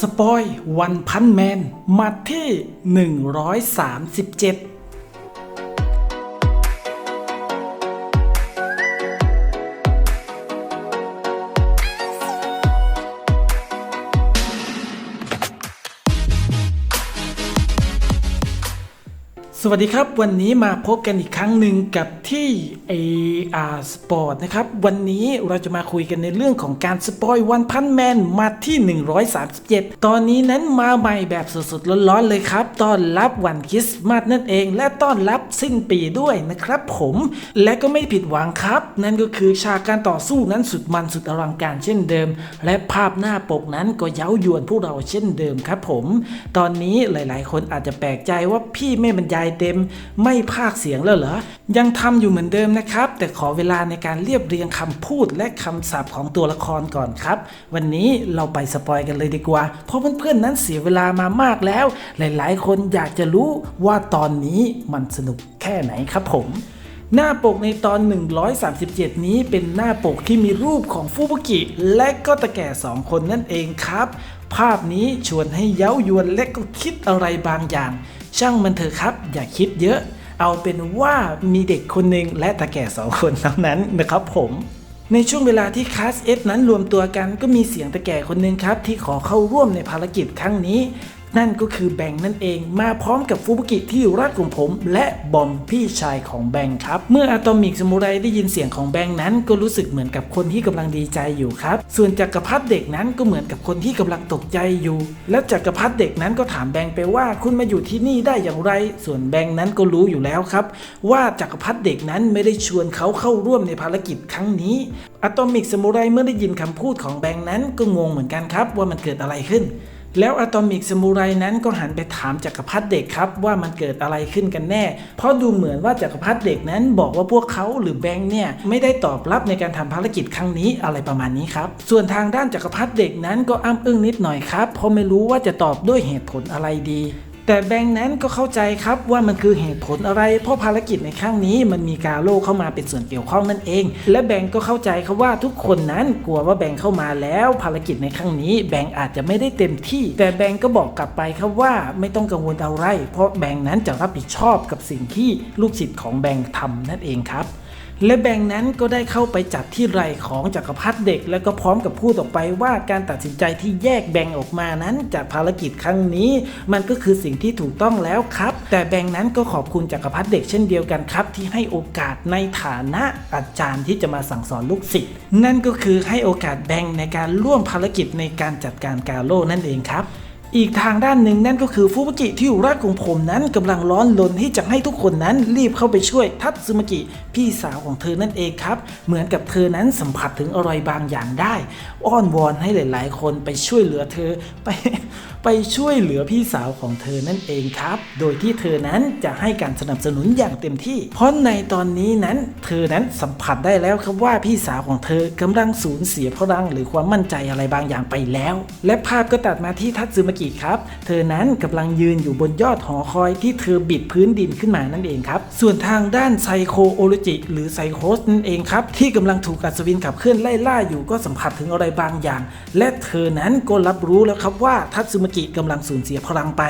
สปอยวันพันแมนมาที่ 137 วัสดีครับวันนี้มาพบกันอีกครั้งหนึ่งกับที่ AR Sport นะครับวันนี้เราจะมาคุยกันในเรื่องของการสปอยวันพันแมนมาที่ 137 ตอนนี้นั้นมาใหม่แบบสดๆร้อนๆเลยครับต้อนรับวันคริสต์มาสนั่นเอง และต้อนรับสิ้นปีด้วยนะครับผมและก็ไม่ผิดหวังครับ นั่นก็คือฉากการต่อสู้นั้นสุดมันสุดอลังการเช่นเดิม และภาพหน้าปกนั้นก็เย้ายวนพวกเราเช่นเดิมครับผม ตอนนี้หลายๆ คนอาจจะแปลกใจว่าพี่ไม่บรรยายเต็ม ไม่พากย์เสียงแล้วเหรอ ยังทำอยู่เหมือนเดิมนะครับ แต่ขอเวลาในการเรียบเรียงคำพูดและคำศัพท์ของตัวละครก่อนครับ วันนี้เราไปสปอยกันเลยดีกว่า เพราะเพื่อนๆนั้นเสียเวลามามากแล้ว หลาย ๆ คนอยากจะรู้ว่าตอนนี้มันสนุกแค่ไหนครับผมหน้าปกในตอน 137 นี้เป็นหน้าปกที่มีรูปของฟูบุกิ และก็ตะแก่สองคนนั่นเองครับ ภาพนี้ชวนให้เย้ายวนและก็คิดอะไรบางอย่าง ช่างมันเถอะครับ อย่าคิดเยอะ เอาเป็นว่ามีเด็กคนหนึ่งและตาแก่สองคนเท่านั้นนะครับผมในช่วงเวลาที่คลาสเอนั้นรวมตัวกันก็มีเสียงตะแก่คนหนึ่งครับ ที่ขอเข้าร่วมในภารกิจครั้งนี้ นั่นก็คือแบงค์นั่นเองมาพร้อมกับฟูบุกิที่รักของผม และบอมพี่ชายของแบงค์ครับ เมื่ออะตอมิกสมุไรได้ยินเสียงของแบงค์นั้น ก็รู้สึกเหมือนกับคนที่กำลังดีใจอยู่ครับ ส่วนจักรพรรดิเด็กนั้นก็เหมือนกับคนที่กำลังตกใจอยู่ และจักรพรรดิเด็กนั้นก็ถามแบงค์ไปว่าคุณมาอยู่ที่นี่ได้อย่างไร ส่วนแบงค์นั้นก็รู้อยู่แล้วครับ ว่าจักรพรรดิเด็กนั้นไม่ได้ชวนเขาเข้าร่วมในภารกิจครั้งนี้อะตอมิกสมุไรเมื่อได้ยินคำพูดของแบงค์นั้นก็งงเหมือนกันครับว่ามันเกิดอะไรขึ้น แล้วอะตอมิกสมูไรนั้นก็หันไปถามจักรพรรดิเด็กครับว่ามันเกิดอะไรขึ้นกันแน่ เพราะดูเหมือนว่าจักรพรรดิเด็กนั้นบอกว่าพวกเขาหรือแบงค์เนี่ยไม่ได้ตอบรับในการทำภารกิจครั้งนี้อะไรประมาณนี้ครับส่วนทางด้านจักรพรรดิเด็กนั้นก็อ้ำอึ้งนิดหน่อยครับเพราะไม่รู้ว่าจะตอบด้วยเหตุผลอะไรดี แต่แบงค์นั้นก็เข้าใจครับว่ามันคือเหตุผลอะไร เพราะภารกิจในครั้งนี้มันมีกาโลเข้ามาเป็นส่วนเกี่ยวข้องนั่นเอง และแบงค์ก็เข้าใจครับว่าทุกคนนั้นกลัวว่าแบงค์เข้ามาแล้ว ภารกิจในครั้งนี้ แบงค์อาจจะไม่ได้เต็มที่ แต่แบงค์ก็บอกกลับไปครับว่าไม่ต้องกังวลอะไร เพราะแบงค์นั้นจะรับผิดชอบกับสิ่งที่ลูกศิษย์ของแบงค์ทำนั่นเองครับ และแบงนั้นก็ได้เข้าไปจับที่ไหล่ของจักรพรรดิเด็ก แล้วก็พร้อมกับพูดออกไปว่าการตัดสินใจที่แยกแบงออกมานั้นจากภารกิจครั้งนี้ มันก็คือสิ่งที่ถูกต้องแล้วครับ แต่แบงนั้นก็ขอบคุณจักรพรรดิเด็กเช่นเดียวกันครับ ที่ให้โอกาสในฐานะอาจารย์ที่จะมาสั่งสอนลูกศิษย์นั่นก็คือให้โอกาสแบงในการร่วมภารกิจในการจัดการกาโลนั่นเองครับ อีกทางด้านหนึ่งนั่นก็คือฟูบุกิที่อยู่รักของผมนั้นกำลังร้อนลนที่จะให้ทุกคนนั้นรีบเข้าไปช่วยทัตซึมากิพี่สาวของเธอนั่นเองครับ เหมือนกับเธอนั้นสัมผัสถึงอะไรบางอย่างได้ อ้อนวอนให้หลาย ๆ คนไปช่วยเหลือเธอไป ไปช่วยเหลือพี่สาวของเธอนั่นเองครับ โดยที่เธอนั้นจะให้การสนับสนุนอย่างเต็มที่ เพราะในตอนนี้นั้นเธอนั้นสัมผัสได้แล้วครับว่าพี่สาวของเธอกำลังสูญเสียพลังหรือความมั่นใจอะไรบางอย่างไปแล้ว และภาพก็ตัดมาที่ทัตสึมากิครับ เธอนั้นกำลังยืนอยู่บนยอดหอคอยที่เธอบิดพื้นดินขึ้นมานั่นเองครับ ส่วนทางด้านไซโคโอโลจิหรือไซโคสนั่นเองครับ ที่กำลังถูกอัศวินขับเคลื่อนไล่ล่าอยู่ก็สัมผัสถึงอะไรบางอย่าง และเธอนั้นก็รับรู้แล้วครับว่าทัตสึมากิกิกำลังสูญเสียพลังไป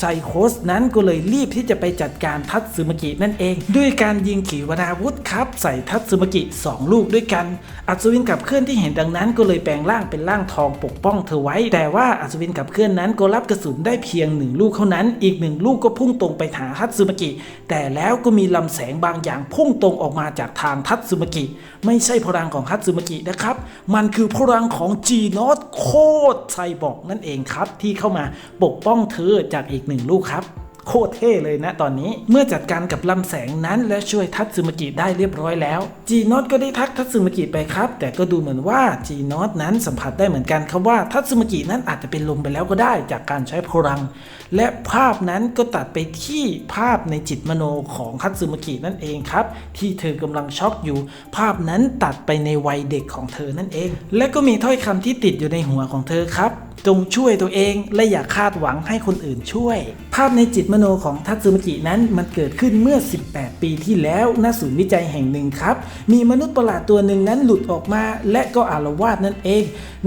ไซโคสนั้นก็เลยรีบที่จะไปจัดการทัตสึมกินั่นเอง ด้วยการยิงขีปนาวุธครับใส่ทัตสึมกิสองลูกด้วยกัน อัศวินขับเคลื่อนที่เห็นดังนั้นก็เลยแปลงร่างเป็นร่างทองปกป้องเธอไว้ แต่ว่าอัศวินขับเคลื่อนนั้นก็รับกระสุนได้เพียงหนึ่งลูกเท่านั้น อีกหนึ่งลูกก็พุ่งตรงไปหาทัตสึมกิ แต่แล้วก็มีลำแสงบางอย่างพุ่งตรงออกมาจากทางทัตสึมกิ ไม่ใช่พลังของทัตสึมกินะครับ มันคือพลังของจีนอตโคตรไซบอร์กนั่นเองครับที่เข้ามาปกป้องเธอจากอีกหนึ่งลูกครับโคตรเท่เลยนะตอนนี้เมื่อจัดการกับลำแสงนั้นและช่วยทัตสึมกิได้เรียบร้อยแล้ว จีนอตก็ได้ทักทัตสึมกิไปครับ แต่ก็ดูเหมือนว่าจีนอตนั้นสัมผัสได้เหมือนกันครับว่าทัตสึมกินั้นอาจจะเป็นลมไปแล้วก็ได้จากการใช้พลัง และภาพนั้นก็ตัดไปที่ภาพในจิตมโนของทัตสึมกินั่นเองครับ ที่เธอกำลังช็อกอยู่ ภาพนั้นตัดไปในวัยเด็กของเธอนั่นเอง และก็มีถ้อยคำที่ติดอยู่ในหัวของเธอครับ จงช่วยตัวเอง และอย่าคาดหวังให้คนอื่นช่วย ภาพในจิตมโนของทัตสึมากินั้นมันเกิดขึ้นเมื่อ 18 ปีที่แล้วณศูนย์วิจัยแห่งหนึ่งครับ มีมนุษย์ประหลาดตัวหนึ่งนั้นหลุดออกมา และก็อารวาสนั่นเอง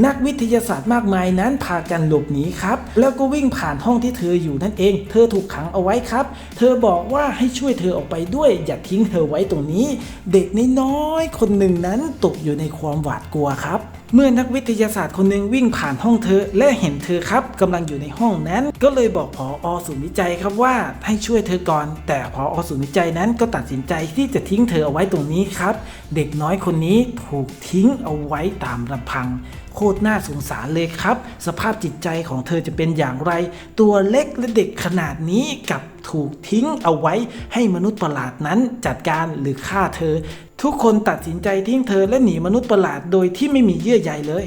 นักวิทยาศาสตร์มากมายนั้นพากันหลบหนีครับแล้วก็วิ่งผ่านห้องที่เธออยู่นั่นเอง เธอถูกขังเอาไว้ครับ เธอบอกว่าให้ช่วยเธอออกไปด้วย อย่าทิ้งเธอไว้ตรงนี้ เด็กน้อยคนหนึ่งนั้นตกอยู่ในความหวาดกลัวครับ เมื่อนักวิทยาศาสตร์คนหนึ่งวิ่งผ่านห้องเธอ และเห็นเธอครับกำลังอยู่ในห้องนั้น ก็เลยบอกผออศูนย์วิจัยครับว่าให้ช่วยเธอก่อน แต่ผออศูนย์วิจัยนั้นก็ตัดสินใจที่จะทิ้งเธอเอาไว้ตรงนี้ครับ เด็กน้อยคนนี้ถูกทิ้งเอาไว้ตามลำพังโคตรน่าสงสารเลยครับ สภาพจิตใจของเธอจะเป็นอย่างไร ตัวเล็กและเด็กขนาดนี้กับถูกทิ้งเอาไว้ให้มนุษย์ประหลาดนั้นจัดการหรือฆ่าเธอ ทุกคนตัดสินใจทิ้งเธอและหนีมนุษย์ประหลาดโดยที่ไม่มีเยื่อใยเลย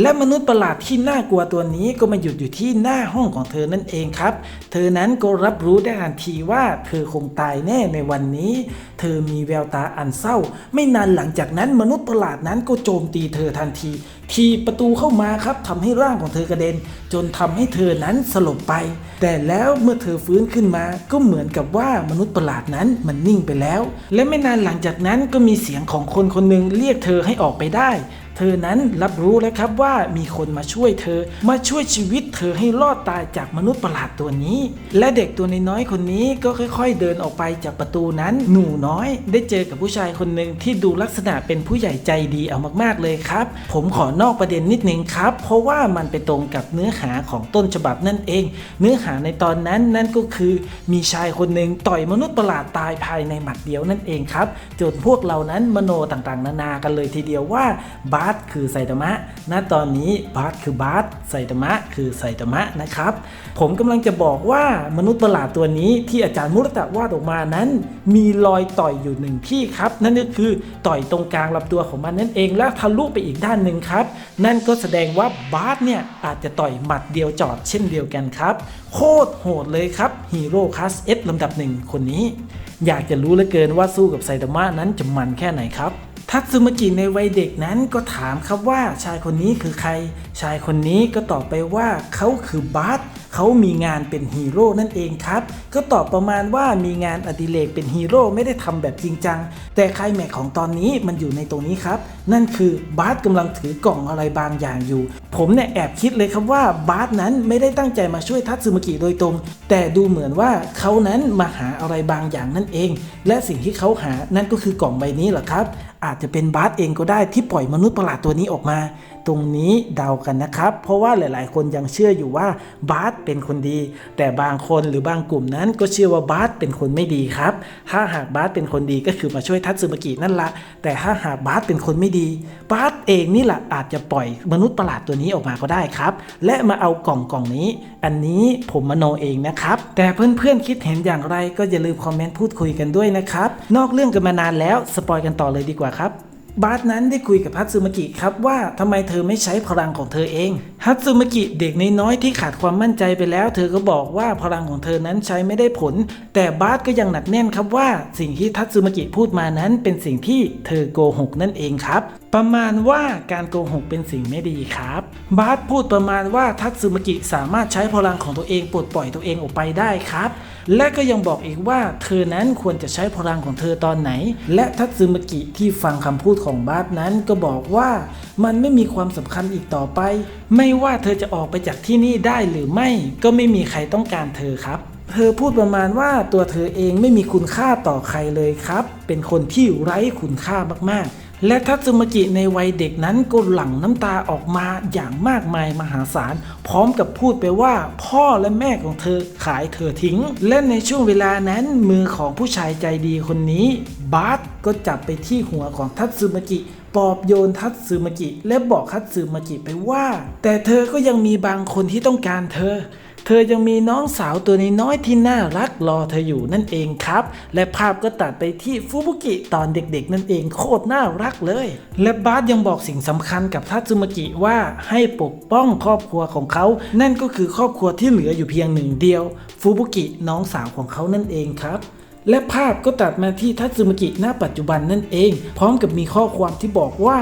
และมนุษย์ประหลาดที่น่ากลัวตัวนี้ก็มาหยุดอยู่ที่หน้าห้องของเธอนั่นเองครับ เธอนั้นก็รับรู้ได้ทันทีว่าเธอคงตายแน่ในวันนี้ เธอมีแววตาอันเศร้า ไม่นานหลังจากนั้นมนุษย์ประหลาดนั้นก็โจมตีเธอทันทีทีประตูเข้ามาครับทำให้ร่างของเธอกระเด็น จนทำให้เธอนั้นสลบไป แต่แล้วเมื่อเธอฟื้นขึ้นมาก็เหมือนกับว่ามนุษย์ประหลาดนั้นมันนิ่งไปแล้ว และไม่นานหลังจากนั้นก็มีเสียงของคนคนหนึ่งเรียกเธอให้ออกไปได้ เธอนั้นรับรู้แล้วครับว่ามีคนมาช่วยเธอ มาช่วยชีวิตเธอให้รอดตายจากมนุษย์ประหลาดตัวนี้ และเด็กตัวน้อยคนนี้ก็ค่อย ๆ เดินออกไปจากประตูนั้น หนูน้อยได้เจอกับผู้ชายคนหนึ่งที่ดูลักษณะเป็นผู้ใหญ่ใจดีเอามากๆเลยครับ ผมขอนอกประเด็นนิดนึงครับ เพราะว่ามันไปตรงกับเนื้อหาของต้นฉบับนั่นเอง เนื้อหาในตอนนั้นนั่นก็คือ มีชายคนหนึ่งต่อยมนุษย์ประหลาดตายภายในหมัดเดียวนั่นเองครับจนพวกเรานั้นมโนต่างๆ นานากันเลยทีเดียวว่าบาสคือไซตามะ ณ ตอนนี้บาสคือบาสไซตามะคือไซตามะนะครับ ผมกำลังจะบอกว่ามนุษย์ประหลาดตัวนี้ที่อาจารย์มุรตะวาดออกมานั้น มีรอยต่อยอยู่หนึ่งที่ครับ นั่นก็คือต่อยตรงกลางลำตัวของมันนั่นเองแล้วทะลุไปอีกด้านหนึ่งครับ นั่นก็แสดงว่าบาสเนี่ยอาจจะต่อยหมัดเดียวจอดเช่นเดียวกันครับ โคตรโหดเลยครับฮีโร่คลาสเอสลำดับหนึ่งคนนี้ อยากจะรู้เหลือเกินว่าสู้กับไซตามะนั้นจะมันแค่ไหนครับ ทัตสึมากิในวัยเด็กนั้นก็ถามครับว่าชายคนนี้คือใคร ชายคนนี้ก็ตอบไปว่าเขาคือบาส เขามีงานเป็นฮีโร่นั่นเองครับ ก็ตอบประมาณว่ามีงานอดิเรกเป็นฮีโร่ไม่ได้ทำแบบจริงจัง แต่ใครแม็กของตอนนี้มันอยู่ในตรงนี้ครับ นั่นคือบาร์สกำลังถือกล่องอะไรบางอย่างอยู่ ผมเนี่ยแอบคิดเลยครับว่าบาร์สนั้นไม่ได้ตั้งใจมาช่วยทัตสึมกิโดยตรง แต่ดูเหมือนว่าเขานั้นมาหาอะไรบางอย่างนั่นเอง และสิ่งที่เขาหานั่นก็คือกล่องใบนี้แหละครับ อาจจะเป็นบาร์สเองก็ได้ที่ปล่อยมนุษย์ประหลาดตัวนี้ออกมา ตรงนี้เดากันนะครับ เพราะว่าหลาย ๆ คนยังเชื่ออยู่ว่าบาร์สเป็นคนดี แต่บางคนหรือบางกลุ่มนั้นก็เชื่อว่าบาสเป็นคนไม่ดีครับ ถ้าหากบาสเป็นคนดีก็คือมาช่วยทัตสึมากินั่นละแต่ถ้าหากบาสเป็นคนไม่ดี บาสเองนี่แหละอาจจะปล่อยมนุษย์ประหลาดตัวนี้ออกมาก็ได้ครับ และมาเอากล่องกล่องนี้ อันนี้ผมมโนเองนะครับ แต่เพื่อนๆคิดเห็นอย่างไรก็อย่าลืมคอมเมนต์พูดคุยกันด้วยนะครับ นอกเรื่องกันมานานแล้วสปอยกันต่อเลยดีกว่าครับ บาร์สนั้นได้คุยกับฮัตสึมกิครับว่าทำไมเธอไม่ใช้พลังของเธอเอง ฮัตสึมกิเด็กน้อยๆที่ขาดความมั่นใจไปแล้ว เธอก็บอกว่าพลังของเธอนั้นใช้ไม่ได้ผล แต่บาร์สก็ยังหนักแน่นครับว่าสิ่งที่ทัตสึมกิพูดมานั้นเป็นสิ่งที่เธอโกหกนั่นเองครับ ประมาณว่าการโกหกเป็นสิ่งไม่ดีครับ บาร์สพูดประมาณว่าทัตสึมกิสามารถใช้พลังของตัวเองปลดปล่อยตัวเองออกไปได้ครับ และก็ยังบอกอีกว่าเธอนั้นควรจะใช้พลังของเธอตอนไหน และทัตสึมกิที่ฟังคำพูดของบาสนั้นก็บอกว่ามันไม่มีความสำคัญอีกต่อไป ไม่ว่าเธอจะออกไปจากที่นี่ได้หรือไม่ ก็ไม่มีใครต้องการเธอครับ เธอพูดประมาณว่าตัวเธอเองไม่มีคุณค่าต่อใครเลยครับ เป็นคนที่ไร้คุณค่ามากๆ และทัตสึมากิในวัยเด็กนั้นก็หลั่งน้ำตาออกมาอย่างมากมายมหาศาล พร้อมกับพูดไปว่าพ่อและแม่ของเธอขายเธอทิ้ง และในช่วงเวลานั้นมือของผู้ชายใจดีคนนี้บาสก็จับไปที่หัวของทัตสึมากิปอบโยนทัตสึมากิ และบอกทัตสึมากิไปว่า แต่เธอก็ยังมีบางคนที่ต้องการเธอ เธอยังมีน้องสาวตัวน้อยที่น่ารักรอเธออยู่นั่นเองครับ และภาพก็ตัดไปที่ฟูบุกิตอนเด็กๆ นั่นเองโคตรน่ารักเลย และบาสยังบอกสิ่งสำคัญกับทัตสึมากิว่าให้ปกป้องครอบครัวของเขา นั่นก็คือครอบครัวที่เหลืออยู่เพียงหนึ่งเดียว ฟูบุกิน้องสาวของเขานั่นเองครับและภาพก็ตัดมาที่ทัตสึมากิหน้าปัจจุบันนั่นเอง พร้อมกับมีข้อความที่บอกว่า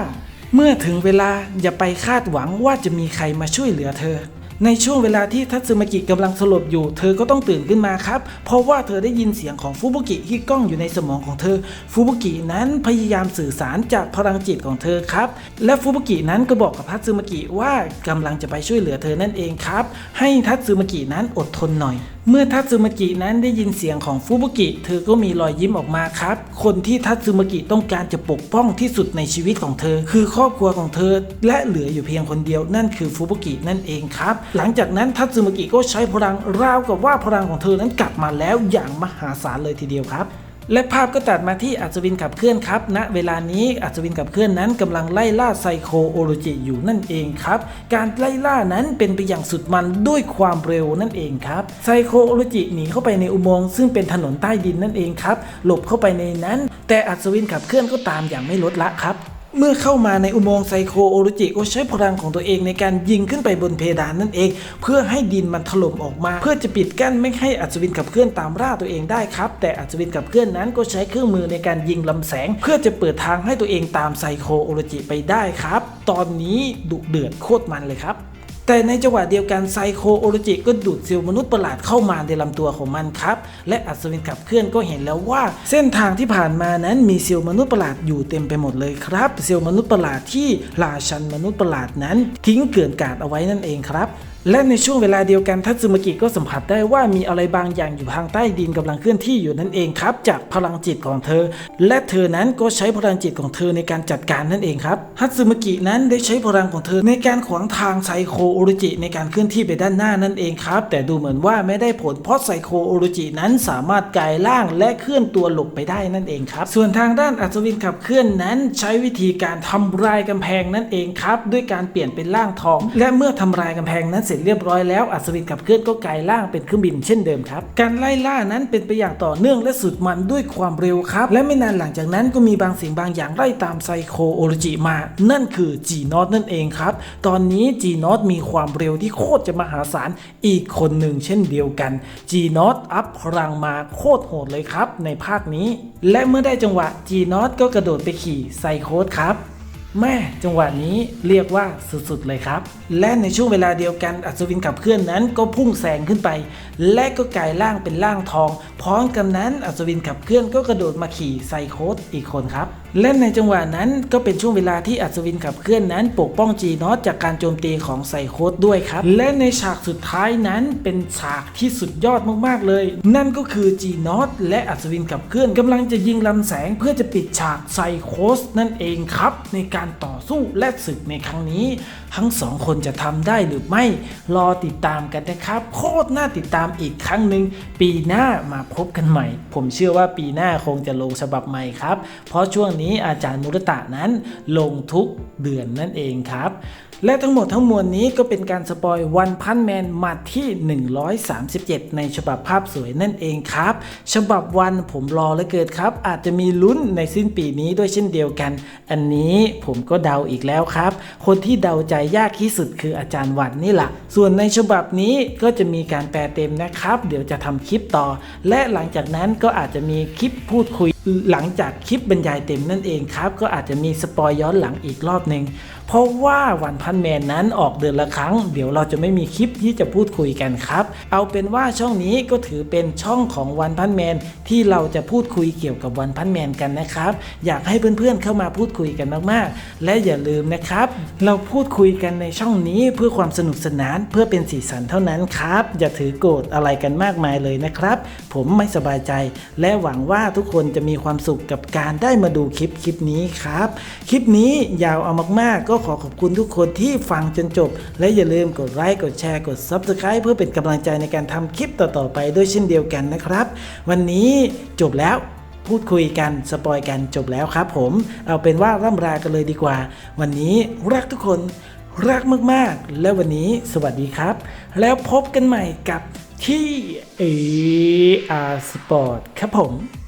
เมื่อถึงเวลาอย่าไปคาดหวังว่าจะมีใครมาช่วยเหลือเธอ ในช่วงเวลาที่ทัตสึมากิกำลังสลบอยู่ เธอก็ต้องตื่นขึ้นมาครับ เพราะว่าเธอได้ยินเสียงของฟูบุกิที่ก้องอยู่ในสมองของเธอ ฟูบุกินั้นพยายามสื่อสารจากพลังจิตของเธอครับ และฟูบุกินั้นก็บอกกับทัตสึมากิว่ากำลังจะไปช่วยเหลือเธอนั่นเองครับ ให้ทัตสึมากินั้นอดทนหน่อย เมื่อทัตสึมากินั้นได้ยินเสียงของฟูบุกิ เธอก็มีรอยยิ้มออกมาครับ คนที่ทัตสึมากิต้องการจะปกป้องที่สุดในชีวิตของเธอ คือครอบครัวของเธอ และเหลืออยู่เพียงคนเดียวนั่นคือฟูบุกินั่นเองครับ หลังจากนั้นทัตสึมากิก็ใช้พลังราวกับว่าพลังของเธอนั้นกลับมาแล้วอย่างมหาศาลเลยทีเดียวครับ และภาพก็ตัดมาที่อัศวินขับเคลื่อนครับณเวลานี้อัศวินขับเคลื่อนนั้นกำลังไล่ล่าไซโคโอโรจิอยู่นั่นเองครับ การไล่ล่านั้นเป็นไปอย่างสุดมันด้วยความเร็วนั่นเองครับไซโคโอโรจิหนีเข้าไปในอุโมงค์ซึ่งเป็นถนนใต้ดินนั่นเองครับ หลบเข้าไปในนั้น แต่อัศวินขับเคลื่อนก็ตามอย่างไม่ลดละครับ เมื่อเข้ามาในอุโมงค์ไซโคโอรุจิก็ใช้พลังของตัวเองในการยิงขึ้นไปบนเพดานนั่นเอง เพื่อให้ดินมันถล่มออกมา เพื่อจะปิดกั้นไม่ให้อัศวินขับเคลื่อนตามล่าตัวเองได้ครับ แต่อัศวินขับเคลื่อนนั้นก็ใช้เครื่องมือในการยิงลำแสง เพื่อจะเปิดทางให้ตัวเองตามไซโคโอรุจิไปได้ครับ ตอนนี้ดุเดือดโคตรมันเลยครับ แต่ในจังหวะเดียวกันไซโคโอโรจิก็ดูดเซลล์มนุษย์ประหลาดเข้ามาในลำตัวของมันครับ และอัศวินขับเคลื่อนก็เห็นแล้วว่า เส้นทางที่ผ่านมานั้นมีเซลล์มนุษย์ประหลาดอยู่เต็มไปหมดเลยครับเซลล์มนุษย์ประหลาดที่ราชันมนุษย์ประหลาดนั้น ทิ้งเกลื่อนกาดเอาไว้นั่นเองครับ และในช่วงเวลาเดียวกันทัตสึมากิก็สัมผัสได้ว่ามีอะไรบางอย่างอยู่ทางใต้ดินกำลังเคลื่อนที่อยู่นั่นเองครับ จากพลังจิตของเธอ และเธอนั้นก็ใช้พลังจิตของเธอในการจัดการนั่นเองครับทัตสึมากินั้นได้ใช้พลังของเธอในการขวางทางไซโคโอรุจิในการเคลื่อนที่ไปด้านหน้านั่นเองครับ แต่ดูเหมือนว่าไม่ได้ผลเพราะไซโคโอรุจินั้นสามารถกลายร่างและเคลื่อนตัวหลบไปได้นั่นเองครับส่วนทางด้านอัศวินขับเคลื่อนนั้นใช้วิธีการทำลายกำแพงนั่นเองครับด้วยการเปลี่ยนเป็นร่างทอง และเมื่อทำลายกำแพงนั้นเสร็จเรียบร้อยแล้วอัศวินขับเคลื่อนก็กลายร่างเป็นเครื่องบินเช่นเดิมครับ การไล่ล่านั้นเป็นไปอย่างต่อเนื่องและสุดมันด้วยความเร็วครับ และไม่นานหลังจากนั้นก็มีบางสิ่งบางอย่างไล่ตามไซโคโอโรจิมา นั่นคือจีนอตนั่นเองครับ ตอนนี้จีนอตมีความเร็วที่โคตรจะมหาศาลอีกคนหนึ่งเช่นเดียวกันจีนอตอัพพลังมาโคตรโหดเลยครับในภาคนี้ และเมื่อได้จังหวะจีนอตก็กระโดดไปขี่ไซโคสครับ แม่จังหวะนี้เรียกว่าสุดๆเลยครับ และในช่วงเวลาเดียวกันอัศวินขับเคลื่อนนั้นก็พุ่งแสงขึ้นไป และก็กลายร่างเป็นร่างทอง พร้อมกันนั้นอัศวินขับเคลื่อนก็กระโดดมาขี่ไซโคสอีกคนครับ และในจังหวะนั้นก็เป็นช่วงเวลาที่อัศวินขับเคลื่อนนั้นปกป้องจีนอตจากการโจมตีของไซโคสด้วยครับ และในฉากสุดท้ายนั้นเป็นฉากที่สุดยอดมากๆเลย นั่นก็คือจีนอตและอัศวินขับเคลื่อนกำลังจะยิงลำแสงเพื่อจะปิดฉากไซโคสนั่นเองครับ ในการต่อสู้และศึกในครั้งนี้ ทั้งสองคนจะทำได้หรือไม่รอติดตามกันนะครับ โคตรน่าติดตามอีกครั้งหนึ่งปีหน้ามาพบกันใหม่ ผมเชื่อว่าปีหน้าคงจะลงฉบับใหม่ครับ เพราะช่วงนี้อาจารย์มุรตะนั้นลงทุกเดือนนั่นเองครับ และทั้งหมดทั้งมวลนี้ก็เป็นการสปอยวันพันแมนมาที่ 137 ในฉบับภาพสวยนั่นเองครับ ฉบับวันผมรอเหลือเกินครับ อาจจะมีลุ้นในสิ้นปีนี้ด้วยเช่นเดียวกัน อันนี้ผมก็เดาอีกแล้วครับ คนที่เดาใจยากที่สุดคืออาจารย์วันนี่แหละส่วนในฉบับนี้ก็จะมีการแปลเต็มนะครับ เดี๋ยวจะทำคลิปต่อ และหลังจากนั้นก็อาจจะมีคลิปพูดคุยหลังจากคลิปบรรยายเต็มนั่นเองครับ ก็อาจจะมีสปอยย้อนหลังอีกรอบหนึ่ง เพราะว่าวันพันแมนนั้นออกเดือนละครั้ง เดี๋ยวเราจะไม่มีคลิปที่จะพูดคุยกันครับ เอาเป็นว่าช่องนี้ก็ถือเป็นช่องของวันพันแมนที่เราจะพูดคุยเกี่ยวกับวันพันแมนกันนะครับ อยากให้เพื่อนๆเข้ามาพูดคุยกันมากๆ และอย่าลืมนะครับ เราพูดคุยกันในช่องนี้เพื่อความสนุกสนานเพื่อเป็นสีสันเท่านั้นครับ อย่าถือโกรธอะไรกันมากมายเลยนะครับ ผมไม่สบายใจ และหวังว่าทุกคนจะมีความสุขกับการได้มาดูคลิปคลิปนี้ครับ คลิปนี้ยาวเอามากๆก็็ขอขอบคุณทุกคนที่ฟังจนจบ และอย่าลืมกดไลค์กดแชร์กด Subscribe เพื่อเป็นกำลังใจในการทำคลิปต่อๆไปด้วยเช่นเดียวกันนะครับ วันนี้จบแล้วพูดคุยกัน สปอยกันจบแล้วครับผม เอาเป็นว่าร่ำลากันเลยดีกว่า วันนี้รักทุกคนรักมากๆ และวันนี้สวัสดีครับ แล้วพบกันใหม่กับที่ AR Sport ครับผม